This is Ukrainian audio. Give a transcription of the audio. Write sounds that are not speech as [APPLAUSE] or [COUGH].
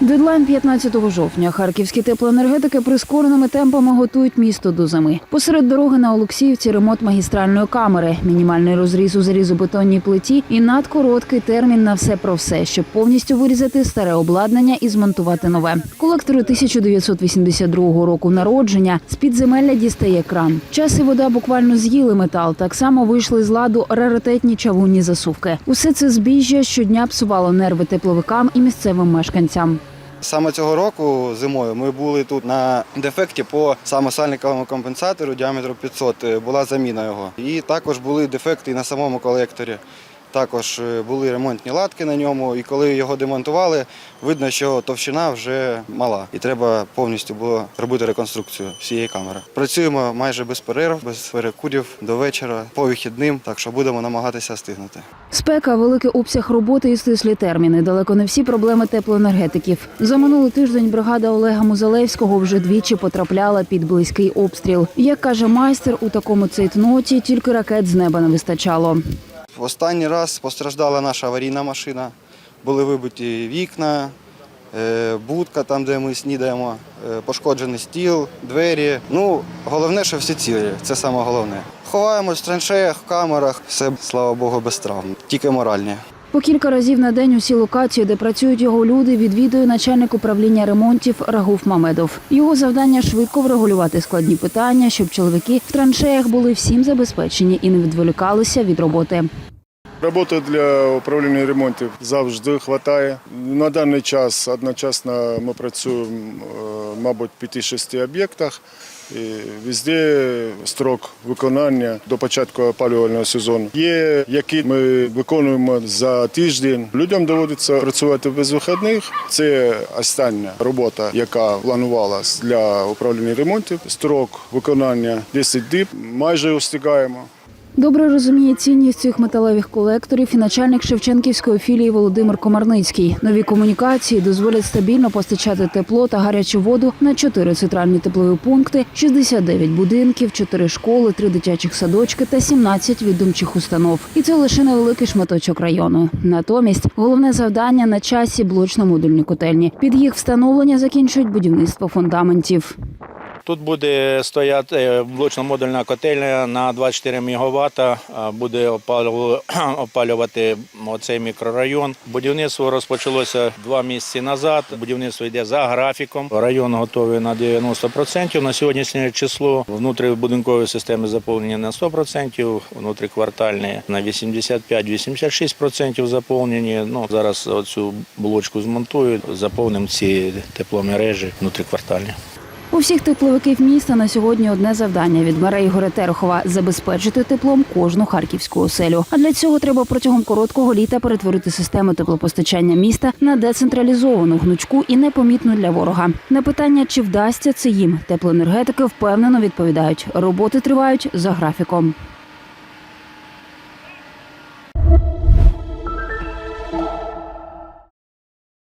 Дедлайн 15 жовтня. Харківські теплоенергетики прискореними темпами готують місто до зими. Посеред дороги на Олексіївці ремонт магістральної камери, мінімальний розріз у залізобетонній плиті і надкороткий термін на все про все, щоб повністю вирізати старе обладнання і змонтувати нове. Колектори 1982 року народження з підземелля дістає кран. Час і вода буквально з'їли метал. Так само вийшли з ладу раритетні чавунні засувки. Усе це збіжжя щодня псувало нерви тепловикам і місцевим мешканцям. Саме цього року зимою ми були тут на дефекті по самосальниковому компенсатору діаметром 500. е, Була заміна його. І також були дефекти на самому колекторі. Також е, були ремонтні латки на ньому, і коли його демонтували, видно, що товщина вже мала, і треба повністю було робити реконструкцію всієї камери. Працюємо майже без перерв, без перекурів до вечора, по вихідним, так що будемо намагатися встигнути. Спека, великий обсяг роботи і стислі терміни. Далеко не всі проблеми теплоенергетиків. За минулий тиждень бригада Олега Музалевського вже двічі потрапляла під близький обстріл. Як каже майстер, у такому цейтноті тільки ракет з неба не вистачало. В останній раз постраждала наша аварійна машина. Були вибиті вікна, е, будка там, де ми снідаємо, е, пошкоджений стіл, двері. Ну, головне, що всі цілі. Це саме головне. Ховаємось в траншеях, в камерах, все, слава Богу, без травм, тільки моральні. По кілька разів на день усі локації, де працюють його люди, відвідує начальник управління ремонтів Рагуф Мамедов. Його завдання швидко врегулювати складні питання, щоб чоловіки в траншеях були всім забезпечені і не відволікалися від роботи. Роботи для управління ремонтів завжди вистачає. На даний час одночасно ми працюємо, е, мабуть, в 5-6 об'єктах. І Везде строк виконання до початку опалювального сезону. Є, які ми виконуємо за тиждень. Людям доводиться працювати без вихідних. Це остання робота, яка планувалась для управління ремонтів. Строк виконання 10 діб. Майже встигаємо. Добре розуміє цінність цих металевих колекторів і начальник Шевченківської філії Володимир Комарницький. Нові комунікації дозволять стабільно постачати тепло та гарячу воду на чотири центральні теплові пункти, 69 будинків, 4 школи, 3 дитячих садочки та 17 відомчих установ. І це лише невеликий шматочок району. Натомість головне завдання на часі блочно-модульні котельні. Під їх встановлення закінчують будівництво фундаментів. Тут буде стояти е, блочно-модульна котельня на 24 МВт, буде [CLEARS THROAT] опалювати, оцей мікрорайон. Будівництво розпочалося два місяці назад. Будівництво йде за графіком. Район готовий на 90%. На сьогоднішнє число внутрібудинкові системи заповнені на 100%, внутріквартальні на 85-86% заповнені. Ну, зараз оцю блочку змонтують, заповнимо ці тепломережі внутріквартальні. У всіх тепловиків міста на сьогодні одне завдання від мера Ігоря Терехова забезпечити теплом кожну харківську оселю. А для цього треба протягом короткого літа перетворити систему теплопостачання міста на децентралізовану, гнучку і непомітну для ворога. На питання, чи вдасться це їм, теплоенергетики впевнено відповідають: роботи тривають за графіком.